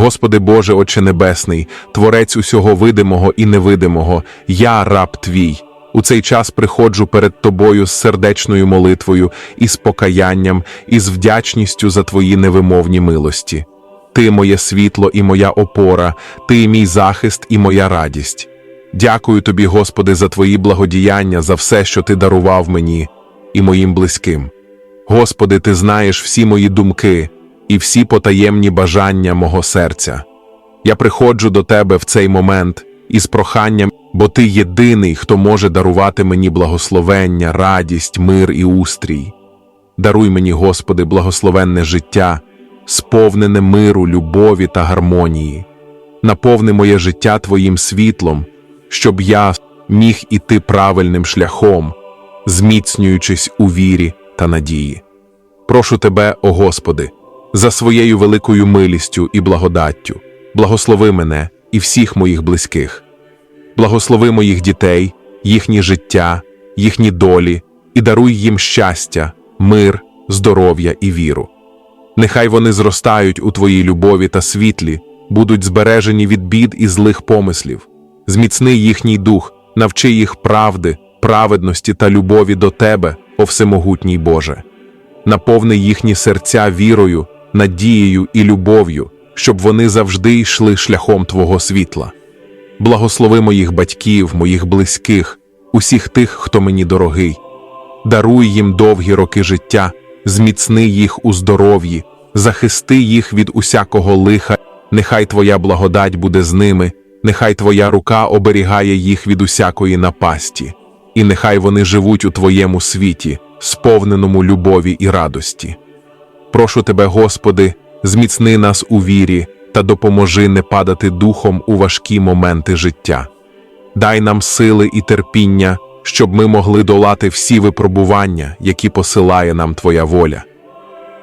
Господи Боже, Отче Небесний, Творець усього видимого і невидимого, я раб Твій. У цей час приходжу перед Тобою з сердечною молитвою і з покаянням, і з вдячністю за Твої невимовні милості. Ти моє світло і моя опора, Ти мій захист і моя радість. Дякую Тобі, Господи, за Твої благодіяння, за все, що Ти дарував мені і моїм близьким. Господи, Ти знаєш всі мої думки і всі потаємні бажання мого серця. Я приходжу до Тебе в цей момент із проханням, бо Ти єдиний, хто може дарувати мені благословення, радість, мир і устрій. Даруй мені, Господи, благословенне життя, сповнене миру, любові та гармонії. Наповни моє життя Твоїм світлом, щоб я міг іти правильним шляхом, зміцнюючись у вірі та надії. Прошу Тебе, о Господи, за своєю великою милістю і благодаттю, благослови мене і всіх моїх близьких. Благослови моїх дітей, їхні життя, їхні долі і даруй їм щастя, мир, здоров'я і віру. Нехай вони зростають у Твоїй любові та світлі, будуть збережені від бід і злих помислів. Зміцни їхній дух, навчи їх правди, праведності та любові до Тебе, о всемогутній Боже. Наповни їхні серця вірою, надією і любов'ю, щоб вони завжди йшли шляхом Твого світла. Благослови моїх батьків, моїх близьких, усіх тих, хто мені дорогий. Даруй їм довгі роки життя, зміцни їх у здоров'ї, захисти їх від усякого лиха, нехай Твоя благодать буде з ними, нехай Твоя рука оберігає їх від усякої напасті, і нехай вони живуть у Твоєму світі, сповненому любові і радості. Прошу Тебе, Господи, зміцни нас у вірі та допоможи не падати духом у важкі моменти життя. Дай нам сили і терпіння, щоб ми могли долати всі випробування, які посилає нам Твоя воля.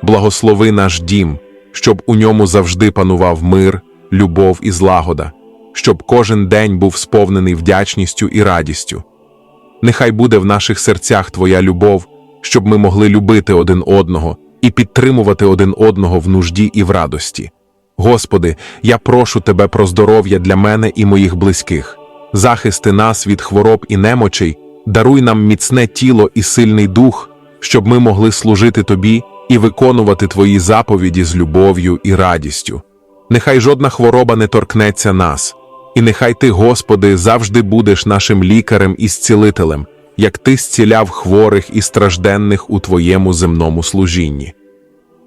Благослови наш дім, щоб у ньому завжди панував мир, любов і злагода, щоб кожен день був сповнений вдячністю і радістю. Нехай буде в наших серцях Твоя любов, щоб ми могли любити один одного і підтримувати один одного в нужді і в радості. Господи, я прошу Тебе про здоров'я для мене і моїх близьких, захисти нас від хвороб і немочей, даруй нам міцне тіло і сильний дух, щоб ми могли служити Тобі і виконувати Твої заповіді з любов'ю і радістю. Нехай жодна хвороба не торкнеться нас, і нехай Ти, Господи, завжди будеш нашим лікарем і зцілителем, як Ти зціляв хворих і стражденних у Твоєму земному служінні.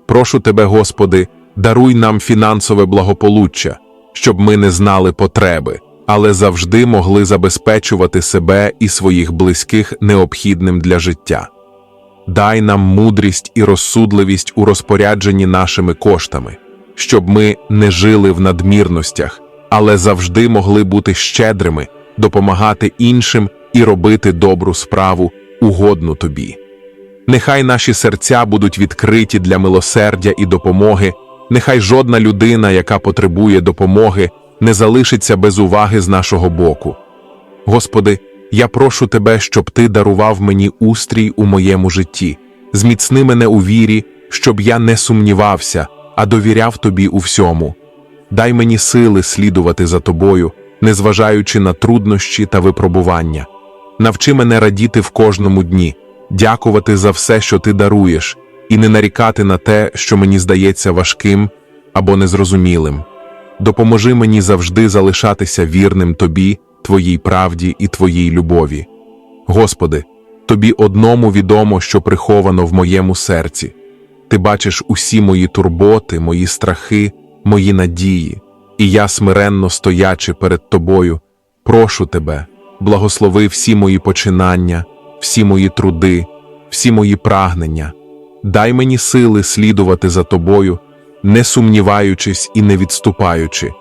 Прошу Тебе, Господи, даруй нам фінансове благополуччя, щоб ми не знали потреби, але завжди могли забезпечувати себе і своїх близьких необхідним для життя. Дай нам мудрість і розсудливість у розпорядженні нашими коштами, щоб ми не жили в надмірностях, але завжди могли бути щедрими, допомагати іншим і робити добру справу, угодну тобі. Нехай наші серця будуть відкриті для милосердя і допомоги, нехай жодна людина, яка потребує допомоги, не залишиться без уваги з нашого боку. Господи, я прошу Тебе, щоб Ти дарував мені устрій у моєму житті, зміцни мене у вірі, щоб я не сумнівався, а довіряв Тобі у всьому. Дай мені сили слідувати за Тобою, незважаючи на труднощі та випробування. Навчи мене радіти в кожному дні, дякувати за все, що ти даруєш, і не нарікати на те, що мені здається важким або незрозумілим. Допоможи мені завжди залишатися вірним Тобі, Твоїй правді і Твоїй любові. Господи, Тобі одному відомо, що приховано в моєму серці. Ти бачиш усі мої турботи, мої страхи, мої надії, і я, смиренно стоячи перед Тобою, прошу Тебе, благослови всі мої починання, всі мої труди, всі мої прагнення. Дай мені сили слідувати за Тобою, не сумніваючись і не відступаючи.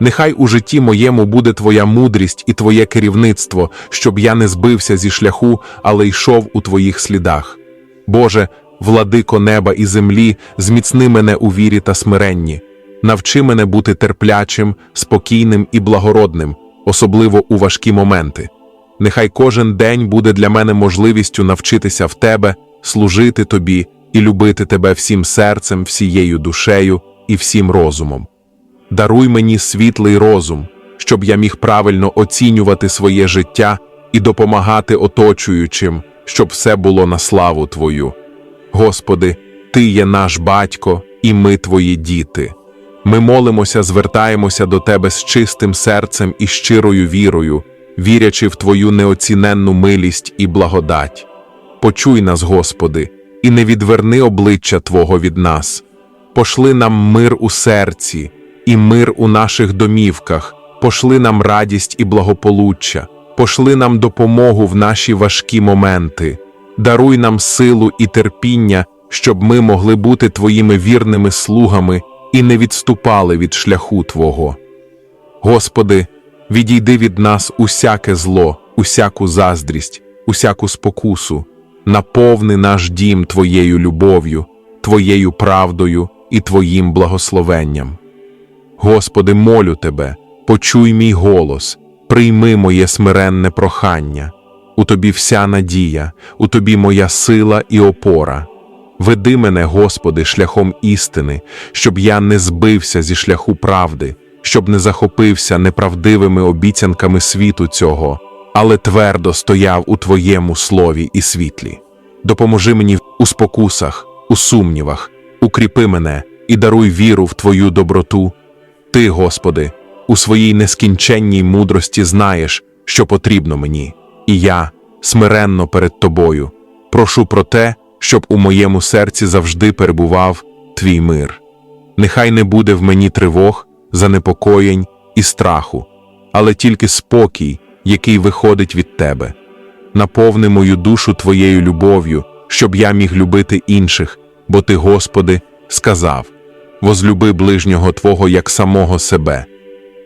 Нехай у житті моєму буде Твоя мудрість і Твоє керівництво, щоб я не збився зі шляху, але йшов у Твоїх слідах. Боже, владико неба і землі, зміцни мене у вірі та смиренні. Навчи мене бути терплячим, спокійним і благородним, особливо у важкі моменти. Нехай кожен день буде для мене можливістю навчитися в Тебе, служити Тобі і любити Тебе всім серцем, всією душею і всім розумом. даруй мені світлий розум, щоб я міг правильно оцінювати своє життя і допомагати оточуючим, щоб все було на славу Твою. Господи, Ти є наш батько, і ми Твої діти. Ми молимося, звертаємося до Тебе з чистим серцем і щирою вірою, вірячи в Твою неоціненну милість і благодать. Почуй нас, Господи, і не відверни обличчя Твого від нас. Пошли нам мир у серці і мир у наших домівках, пошли нам радість і благополуччя, пошли нам допомогу в наші важкі моменти, даруй нам силу і терпіння, щоб ми могли бути Твоїми вірними слугами і не відступали від шляху Твого. Господи, відійди від нас усяке зло, усяку заздрість, усяку спокусу, наповни наш дім Твоєю любов'ю, Твоєю правдою і Твоїм благословенням. Господи, молю Тебе, почуй мій голос, прийми моє смиренне прохання. У Тобі вся надія, у Тобі моя сила і опора. Веди мене, Господи, шляхом істини, щоб я не збився зі шляху правди, щоб не захопився неправдивими обіцянками світу цього, але твердо стояв у Твоєму слові і світлі. Допоможи мені у спокусах, у сумнівах, укріпи мене і даруй віру в Твою доброту. Ти, Господи, у своїй нескінченній мудрості знаєш, що потрібно мені, і я, смиренно перед Тобою, прошу про те, щоб у моєму серці завжди перебував Твій мир. Нехай не буде в мені тривог, занепокоєнь і страху, але тільки спокій, який виходить від Тебе. Наповни мою душу Твоєю любов'ю, щоб я міг любити інших, бо Ти, Господи, сказав возлюби ближнього Твого як самого себе.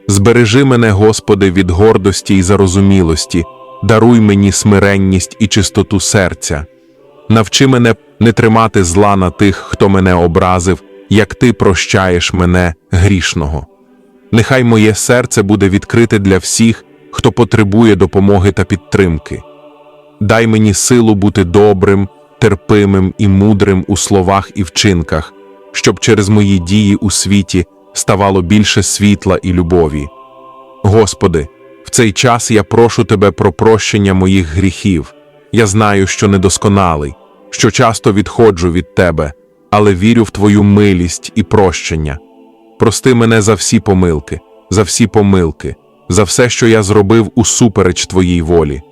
Збережи мене, Господи, від гордості і зарозумілості, даруй мені смиренність і чистоту серця. Навчи мене не тримати зла на тих, хто мене образив, як ти прощаєш мене грішного. Нехай моє серце буде відкрите для всіх, хто потребує допомоги та підтримки. Дай мені силу бути добрим, терпимим і мудрим у словах і вчинках, щоб через мої дії у світі ставало більше світла і любові. Господи, в цей час я прошу Тебе про прощення моїх гріхів. Я знаю, що недосконалий, що часто відходжу від Тебе, але вірю в Твою милість і прощення. Прости мене за всі помилки, за всі помилки, за все, що я зробив усупереч Твоїй волі.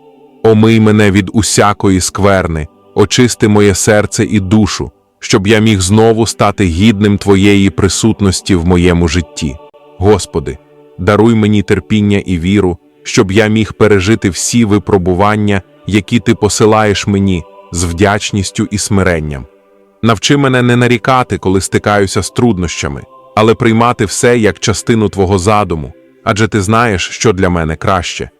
Омий мене від усякої скверни, очисти моє серце і душу, щоб я міг знову стати гідним Твоєї присутності в моєму житті. Господи, даруй мені терпіння і віру, щоб я міг пережити всі випробування, які Ти посилаєш мені, з вдячністю і смиренням. Навчи мене не нарікати, коли стикаюся з труднощами, але приймати все як частину Твого задуму, адже ти знаєш, що для мене краще.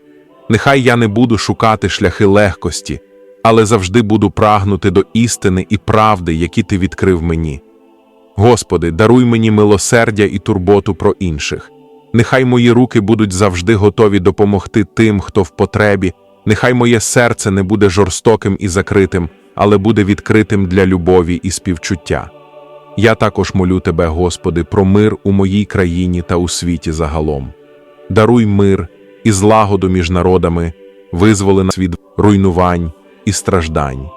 Нехай я не буду шукати шляхи легкості, але завжди буду прагнути до істини і правди, які ти відкрив мені. Господи, даруй мені милосердя і турботу про інших. Нехай мої руки будуть завжди готові допомогти тим, хто в потребі, нехай моє серце не буде жорстоким і закритим, але буде відкритим для любові і співчуття. Я також молю Тебе, Господи, про мир у моїй країні та у світі загалом. Даруй мир і злагоду між народами, визволи нас від руйнувань і страждань.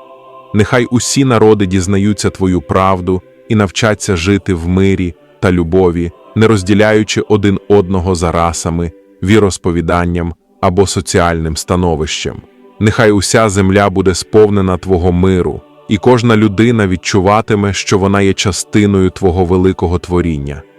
Нехай усі народи дізнаються Твою правду і навчаться жити в мирі та любові, не розділяючи один одного за расами, віросповіданням або соціальним становищем. Нехай уся земля буде сповнена Твого миру, і кожна людина відчуватиме, що вона є частиною Твого великого творіння.